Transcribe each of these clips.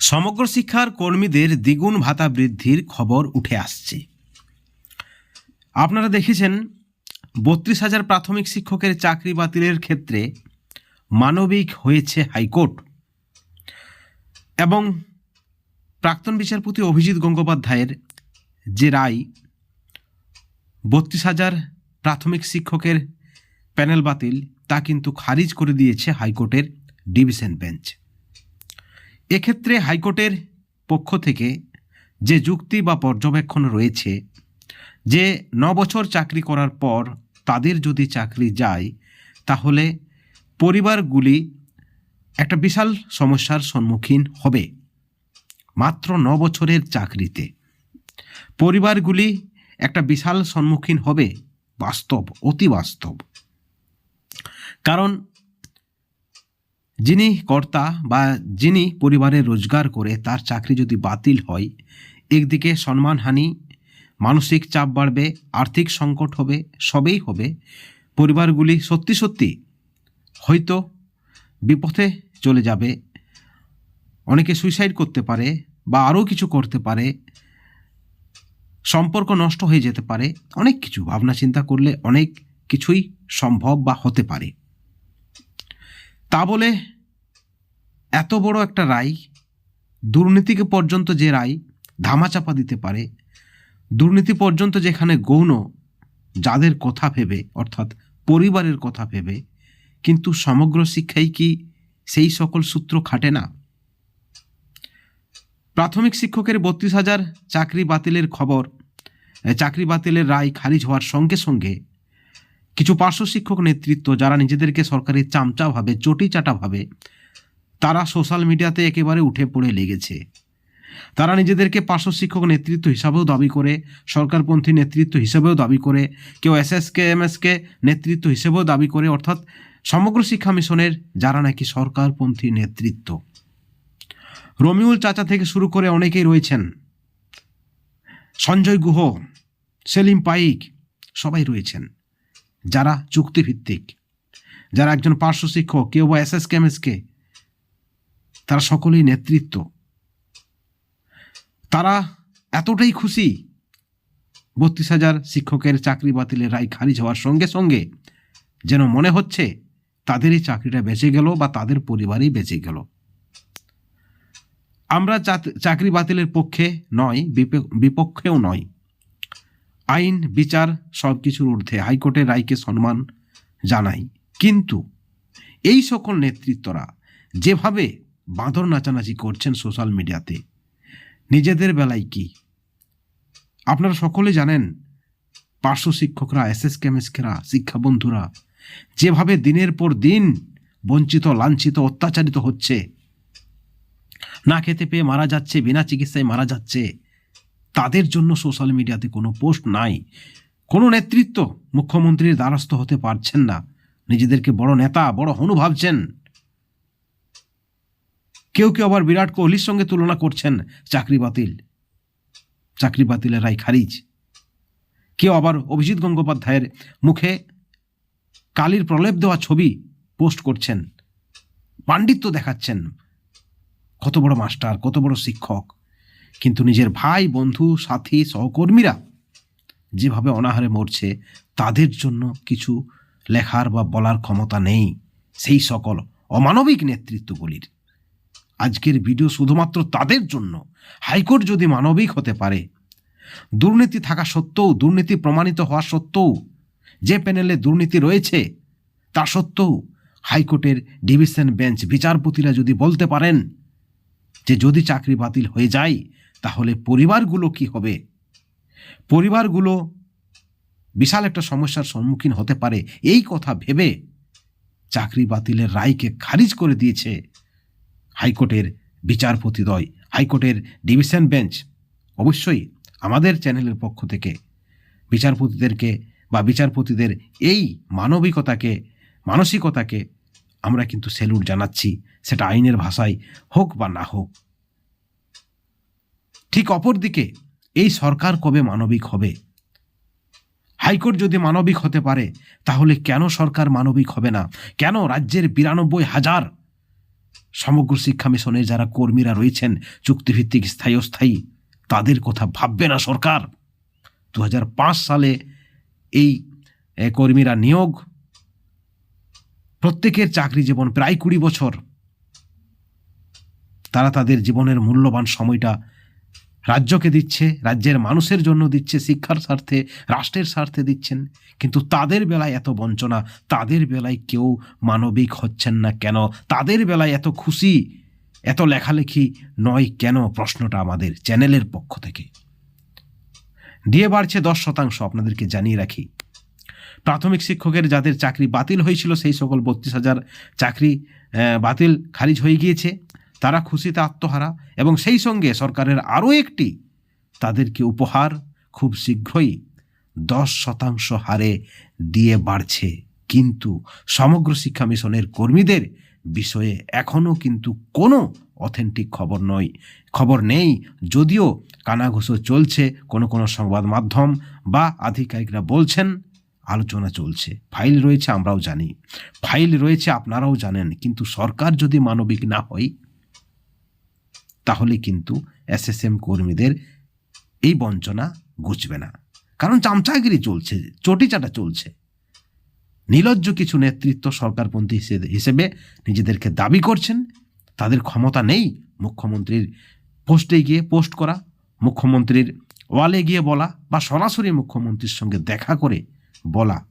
সমগ্র শিক্ষার কর্মীদের দ্বিগুণ ভাতা বৃদ্ধির খবর উঠে আসছে। আপনারা দেখেছেন, বত্রিশ হাজার প্রাথমিক শিক্ষকের চাকরি বাতিলের ক্ষেত্রে মানবিক হয়েছে হাইকোর্ট এবং প্রাক্তন বিচারপতি অভিজিৎ গঙ্গোপাধ্যায়ের যে রায়, বত্রিশ হাজার প্রাথমিক শিক্ষকের প্যানেল বাতিল, তা কিন্তু খারিজ করে দিয়েছে হাইকোর্টের ডিভিশন বেঞ্চ। এক্ষেত্রে হাইকোর্টের পক্ষ থেকে যে যুক্তি বা পর্যবেক্ষণ রয়েছে, যে ন বছর চাকরি করার পর তাদের যদি চাকরি যায়, তাহলে পরিবারগুলি একটা বিশাল সমস্যার সম্মুখীন হবে। মাত্র ন বছরের চাকরিতে পরিবারগুলি একটা বিশাল সম্মুখীন হবে, বাস্তব, অতি বাস্তব। কারণ যিনি কর্তা বা যিনি পরিবারে রোজগার করে তার চাকরি যদি বাতিল হয়, একদিকে সম্মানহানি, মানসিক চাপ বাড়বে, আর্থিক সংকট হবে, সবেই হবে। পরিবারগুলি সত্যি সত্যি হয়তো বিপথে চলে যাবে। অনেকে সুইসাইড করতে পারে বা আরও কিছু করতে পারে। সম্পর্ক নষ্ট হয়ে যেতে পারে। অনেক কিছু। ভাবনা চিন্তা করলে অনেক কিছুই সম্ভব বা হতে পারে। তা বলে এত বড় একটা রায় দুর্নীতিকে পর্যন্ত যে রায় ধামাচাপা দিতে পারে, দুর্নীতি পর্যন্ত যেখানে গৌণ, যাদের কথা ভেবে, অর্থাৎ পরিবারের কথা ভেবে, কিন্তু সমগ্র শিক্ষাই কি সেই সকল সূত্র খাটে না? প্রাথমিক শিক্ষকের বত্রিশ হাজার চাকরি বাতিলের খবর চাকরি বাতিলের রায় খারিজ হওয়ার সঙ্গে সঙ্গে কিছু পার্শ্ব শিক্ষক নেতৃত্ব যারা নিজেদেরকে সরকারি চামচা ভাবে চটি চাটা ভাবে তারা সোশ্যাল মিডিয়াতে একেবারে উঠে পড়ে লেগেছে। তারা নিজেদেরকে পার্শ্ব শিক্ষক নেতৃত্ব হিসাবেও দাবি করে, সরকারপন্থী নেতৃত্ব হিসেবেও দাবি করে, কেউ S S K M S K নেতৃত্ব হিসেবেও দাবি করে, অর্থাৎ সমগ্র শিক্ষা মিশনের যারা নাকি সরকারপন্থী নেতৃত্ব। রমিউল চাচা থেকে শুরু করে অনেকেই রয়েছেন। সঞ্জয় গুহ, সেলিম পাইক, সবাই রয়েছেন। যারা চুক্তিভিত্তিক, যারা একজন পার্শ্ব শিক্ষক, কেউ বা এস এস কে তারা সকলেই নেতৃত্ব। তারা এতটাই খুশি বত্রিশ হাজার শিক্ষকের চাকরি বাতিলের রায় খারিজ হওয়ার সঙ্গে সঙ্গে যেন মনে হচ্ছে তাদেরই চাকরিটা বেঁচে গেল বা তাদের পরিবারই বেঁচে গেল। আমরা চাকরি বাতিলের পক্ষে নয়, বিপে- বিপক্ষেও নয়। আইন, বিচার সব কিছুর ঊর্ধ্বে হাইকোর্টের রায়কে সম্মান জানাই। কিন্তু এই সকল নেতৃত্বরা যেভাবে বাঁদর নাচানাচি করছেন সোশ্যাল মিডিয়াতে, নিজেদের বেলায় কি? আপনারা সকলে জানেন, পার্শ্ব শিক্ষকরা এস এস কেমেস্কেরা শিক্ষা বন্ধুরা যেভাবে দিনের পর দিন বঞ্চিত, লাঞ্ছিত, অত্যাচারিত হচ্ছে, না খেতে পেয়ে মারা যাচ্ছে, বিনা চিকিৎসায় মারা যাচ্ছে তাদের জন্য সোশ্যাল মিডিয়াতে কোনো পোস্ট নাই। কোনো নেতৃত্ব মুখ্যমন্ত্রীর দ্বারস্থ হতে পারছেন না। নিজেদেরকে বড় নেতা, বড় হনু ভাবছেন। কেউ কেউ আবার বিরাট কোহলির সঙ্গে তুলনা করছেন চাকরি বাতিল। চাকরি বাতিলের রায় খারিজ। কেউ আবার অভিজিৎ গঙ্গোপাধ্যায়ের মুখে কালির প্রলেপ দেওয়া ছবি পোস্ট করছেন। পাণ্ডিত্য দেখাচ্ছেন। কত বড় মাস্টার, কত বড় শিক্ষক। কিন্তু নিজের ভাই, বন্ধু, সাথী, সহকর্মীরা যেভাবে অনাহারে মরছে, তাদের জন্য কিছু লেখার বা বলার ক্ষমতা নেই সেই সকল অমানবিক নেতৃত্বগুলির। আজকের ভিডিও শুধুমাত্র তাদের জন্য। হাইকোর্ট যদি মানবিক হতে পারে, দুর্নীতি থাকা সত্ত্বেও, দুর্নীতি প্রমাণিত হওয়া সত্ত্বেও, যে প্যানেলে দুর্নীতি রয়েছে, তা সত্ত্বেও হাইকোর্টের ডিভিশন বেঞ্চ বিচারপতিরা যদি বলতে পারেন যে যদি চাকরি বাতিল হয়ে যায় তাহলে পরিবারগুলো কি হবে? পরিবারগুলো বিশাল একটা সমস্যার সম্মুখীন হতে পারে। এই কথা ভেবে চাকরি বাতিলের রায়কে খারিজ করে দিয়েছে হাইকোর্টের বিচারপতিদ্বয় হাইকোর্টের ডিভিশন বেঞ্চ। অবশ্যই আমাদের চ্যানেলের পক্ষ থেকে বিচারপতিদেরকে বা বিচারপতিদের এই মানবিকতাকে, মানসিকতাকে আমরা কিন্তু স্যালুট জানাচ্ছি। সেটা আইনের ভাষায় হোক বা না হোক। ঠিক অপরদিকে, এই সরকার কবে মানবিক হবে? হাইকোর্ট যদি মানবিক হতে পারে, তাহলে কেন সরকার মানবিক হবে না? কেন রাজ্যের বিরানব্বই হাজার সমগ্র শিক্ষা মিশনের যারা কর্মীরা রয়েছেন, চুক্তিভিত্তিক স্থায়ী অস্থায়ী, তাদের কথা ভাববে না সরকার? দু হাজার পাঁচ সালে এই কর্মীরা নিয়োগ, প্রত্যেকের চাকরি জীবন প্রায় কুড়ি বছর। তারা তাদের জীবনের মূল্যবান সময়টা রাজ্যকে দিচ্ছে, রাজ্যের মানুষের জন্য দিচ্ছে, শিক্ষার স্বার্থে, রাষ্ট্রের স্বার্থে দিচ্ছেন। কিন্তু তাদের বেলায় এত বঞ্চনা, তাদের বেলায় কেউ মানবিক হচ্ছেন না কেন? তাদের বেলায় এত খুশি, এত লেখালেখি নয় কেন? প্রশ্নটা আমাদের চ্যানেলের পক্ষ থেকে। দিয়ে বাড়ছে দশ শতাংশ, আপনাদেরকে জানিয়ে রাখি। প্রাথমিক শিক্ষকের যাদের চাকরি বাতিল হয়েছিল, সেই সকল বত্রিশ হাজার চাকরি বাতিল, খারিজ হয়ে গিয়েছে। তারা খুশিতে আত্মহারা এবং সেই সঙ্গে সরকারের আরও একটি, তাদেরকে উপহার খুব শীঘ্রই দশ শতাংশ হারে দিয়ে বাড়ছে। কিন্তু সমগ্র শিক্ষা মিশনের কর্মীদের বিষয়ে এখনও কিন্তু কোনো অথেন্টিক খবর নয়। খবর নেই, যদিও কানাঘুষো চলছে, কোনো কোনো সংবাদ মাধ্যম বা আধিকারিকরা বলছেন, আলোচনা চলছে। ফাইল রয়েছে, আমরাও জানি। ফাইল রয়েছে, আপনারাও জানেন। কিন্তু সরকার যদি মানবিক না হয় তাহলে কিন্তু এসএসএম কর্মীদের এই বঞ্চনা ঘুচবে না। কারণ চামচাগিরি চলছে, চটিচাটা চলছে। নিলজ্জ কিছু নেতৃত্ব সরকারপন্থী হিসেবে- হিসেবে নিজেদেরকে দাবি করছেন। তাদের ক্ষমতা নেই মুখ্যমন্ত্রীর পোস্টে গিয়ে পোস্ট করা, মুখ্যমন্ত্রীর ওয়ালে গিয়ে বলা বা সরাসরি মুখ্যমন্ত্রীর সঙ্গে দেখা করে বলা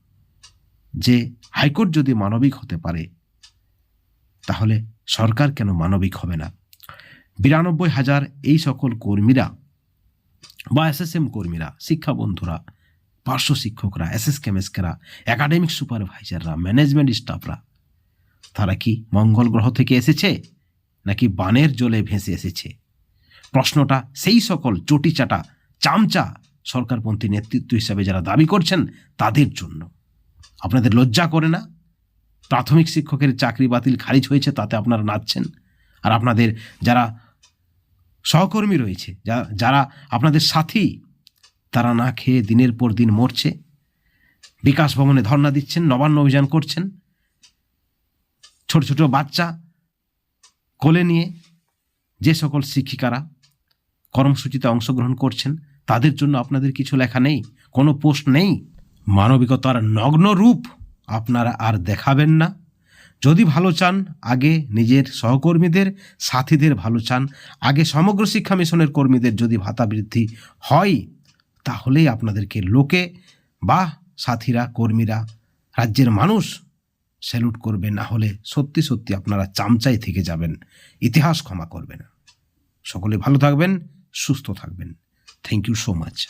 যে হাইকোর্ট যদি মানবিক হতে পারে, তাহলে সরকার কেন মানবিক হবে না? বিরানব্বই হাজার এই সকল কর্মীরা বা এসএসএম কর্মীরা শিক্ষা বন্ধুরা পার্শ্ব শিক্ষকরা এস এসএস কেমেস্কেরা, একাডেমিক সুপারভাইজাররা, ম্যানেজমেন্ট স্টাফরা, তারা কি মঙ্গল গ্রহ থেকে এসেছে নাকি বানের জলে ভেসে এসেছে? প্রশ্নটা সেই সকল চটিচাটা, চামচা সরকারপন্থী নেতৃত্ব হিসাবে যারা দাবি করছেন তাদের জন্য। আপনাদের লজ্জা করে না? প্রাথমিক শিক্ষকের চাকরি বাতিল খারিজ হয়েছে তাতে আপনারা নাচছেন? আর আপনাদের যারা সহকর্মী রয়েছে, যা- যারা আপনাদের সাথী তারা না খেয়ে দিনের পর দিন মরছে। বিকাশ ভবনে ধর্ণা দিচ্ছেন, নবান্ন অভিযান করছেন। ছোট ছোট বাচ্চা কোলে নিয়ে যে সকল শিক্ষিকারা কর্মসূচিতে অংশগ্রহণ করছেন, তাদের জন্য আপনাদের কিছু লেখা নেই, কোনো পোস্ট নেই। মানবিকতার নগ্ন রূপ আপনারা আর দেখাবেন না। যদি ভালো চান, আগে নিজের সহকর্মীদের, সাথীদের ভালো চান, আগে সমগ্র শিক্ষা মিশনের কর্মীদের যদি ভাতা বৃদ্ধি হয়, তাহলেই আপনাদেরকে লোকে বা সাথীরা, কর্মীরা, রাজ্যের মানুষ স্যালুট করবে, না হলে সত্যি সত্যি আপনারা চামচাই থেকে যাবেন। ইতিহাস ক্ষমা করবে না। সকলে ভালো থাকবেন, সুস্থ থাকবেন। Thank you so much